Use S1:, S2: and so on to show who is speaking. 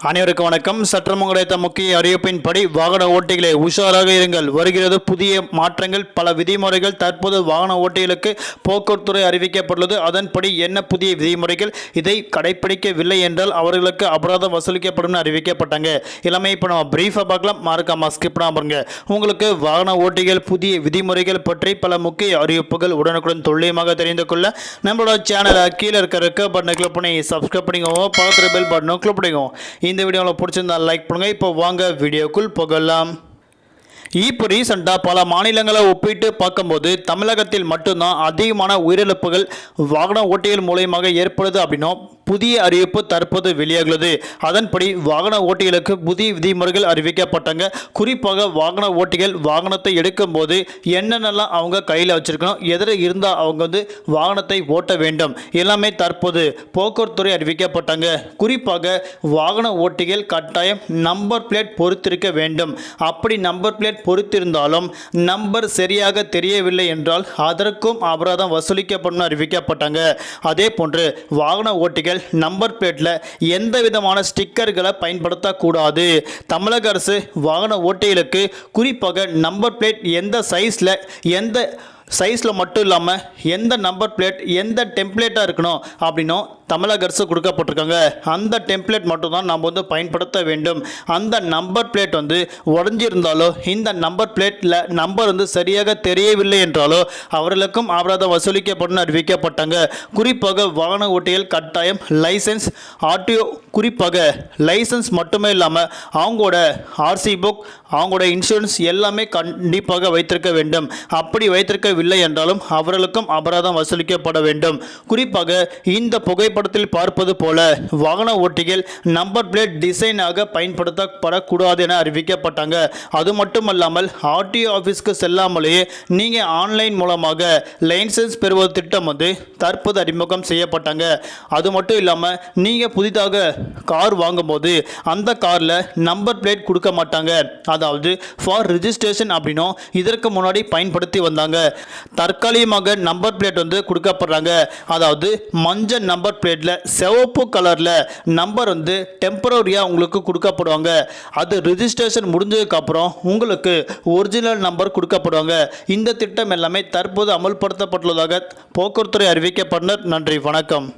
S1: அனைவருக்கும் வணக்கம். சற்றம் கிடைத்த முக்கிய அறிவிப்பின்படி வாகன ஓட்டிகளே உஷாராக இருங்கள். வருகிறது புதிய மாற்றங்கள். பல விதிமுறைகள் தற்போது வாகன ஓட்டிகளுக்கு போக்குவரத்துறை அறிவிக்கப்பட்டுள்ளது. அதன்படி என்ன புதிய விதிமுறைகள்? இதை கடைபிடிக்கவில்லை என்றால் அவர்களுக்கு அபராதம் வசூலிக்கப்படும் அறிவிக்கப்பட்டாங்க. எல்லாமே இப்போ நம்ம பிரீஃபாக பார்க்கலாம். மறக்காம ஸ்கிப் பாருங்க உங்களுக்கு வாகன ஓட்டிகள் புதிய விதிமுறைகள் பற்றி பல முக்கிய அறிவிப்புகள் உடனுக்குடன் துல்லியமாக தெரிந்து கொள்ள நம்மளோட சேனலை கீழே இருக்க பட்டனை கிளிக் பண்ணி சப்ஸ்கிரைப் பண்ணிக்கோங்க. பக்கத்தில் பெல் பட்டனும் கிளிக் பண்ணிக்கோங்க. இந்த வீடியோ உங்களுக்கு பிடிச்சிருந்தா லைக் பண்ணுங்கள் இப்போ வாங்க வீடியோக்குள் போகலாம். இப்போ ரீசெண்டாக பல மாநிலங்களை ஒப்பிட்டு பார்க்கும்போது தமிழகத்தில் மட்டும்தான் அதிகமான உயிரிழப்புகள் வாகன ஓட்டிகள் மூலயமாக ஏற்படுது அப்படின்னும் புதிய அறிவிப்பு தற்போது வெளியாகுள்ளது அதன்படி வாகன ஓட்டிகளுக்கு புதிய விதிமுறைகள் அறிவிக்கப்பட்டாங்க. குறிப்பாக வாகன ஓட்டிகள் வாகனத்தை எடுக்கும்போது என்னென்னலாம் அவங்க கையில் வச்சுருக்கணும் எதிர இருந்தால் அவங்க வந்து வாகனத்தை ஓட்ட வேண்டும். எல்லாமே தற்போது போக்குவரத்துறை அறிவிக்கப்பட்டாங்க. குறிப்பாக வாகன ஓட்டிகள் கட்டாயம் நம்பர் பிளேட் பொறுத்திருக்க வேண்டும். அப்படி நம்பர் பிளேட் பொறுத்திருந்தாலும் நம்பர் சரியாக தெரியவில்லை என்றால் அதற்கும் அபராதம் வசூலிக்கப்படும் அறிவிக்கப்பட்டாங்க. அதே போன்று வாகன ஓட்டிகள் நம்பர் பிளேட்டில் எந்த விதமான ஸ்டிக்கர்களை பயன்படுத்தக்கூடாது. தமிழக அரசு வாகன ஓட்டிகளுக்கு குறிப்பாக நம்பர் பிளேட் எந்த சைஸில் எந்த சைஸில் மட்டும் இல்லாமல் எந்த நம்பர் பிளேட் எந்த டெம்ப்ளேட்டாக இருக்கணும் அப்படின்னும் தமிழக அரசு கொடுக்கப்பட்டிருக்காங்க. அந்த டெம்ப்ளேட் மட்டும்தான் நம்ம வந்து பயன்படுத்த வேண்டும். அந்த நம்பர் பிளேட் வந்து உடஞ்சிருந்தாலோ இந்த நம்பர் பிளேட்டில் நம்பர் வந்து சரியாக தெரியவில்லை என்றாலோ அவர்களுக்கும் அபராதம் வசூலிக்கப்படும் அறிவிக்கப்பட்டாங்க. குறிப்பாக வாகன ஓட்டிகள் கட்டாயம் லைசன்ஸ் ஆர்டிஓ குறிப்பாக லைசன்ஸ் மட்டுமே இல்லாமல் அவங்களோட ஆர்சி புக் அவங்களோட இன்சூரன்ஸ் எல்லாமே கண்டிப்பாக வைத்திருக்க வேண்டும். அப்படி வைத்திருக்க செய்யவில்லை என்றாலும் அவர்களுக்கும் அபராதம் வசூலிக்கப்பட வேண்டும். குறிப்பாக இந்த புகைப்படத்தில் பார்ப்பது போல வாகன ஓட்டிகள் நம்பர் பிளேட் டிசைனாக பயன்படுத்தப்படக்கூடாது என அறிவிக்கப்பட்டாங்க. அது மட்டுமல்லாமல் ஆர்டிஓ ஆஃபீஸ்க்கு செல்லாமலேயே நீங்கள் ஆன்லைன் மூலமாக லைசன்ஸ் பெறுவது திட்டம் வந்து தற்போது அறிமுகம் செய்யப்பட்டாங்க. அது மட்டும் இல்லாமல் நீங்கள் புதிதாக கார் வாங்கும்போது அந்த காரில் நம்பர் பிளேட் கொடுக்க மாட்டாங்க. அதாவது ஃபார் ரிஜிஸ்ட்ரேஷன் அப்படின்னும் இதற்கு முன்னாடி பயன்படுத்தி வந்தாங்க. தற்காலிகமாக நம்பர் பிளேட் வந்து கொடுக்கப்படுறாங்க. அதாவது மஞ்சள் நம்பர் பிளேட்டில் சிவப்பு கலரில் நம்பர் வந்து டெம்பரரியாக உங்களுக்கு கொடுக்கப்படுவாங்க. அது ரிஜிஸ்ட்ரேஷன் முடிஞ்சதுக்கப்புறம் உங்களுக்கு ஒரிஜினல் நம்பர் கொடுக்கப்படுவாங்க. இந்த திட்டம் எல்லாமே தற்போது அமல்படுத்தப்பட்டுள்ளதாக போக்குவரத்துறை அறிவிக்கப்பட்டனர் நன்றி வணக்கம்.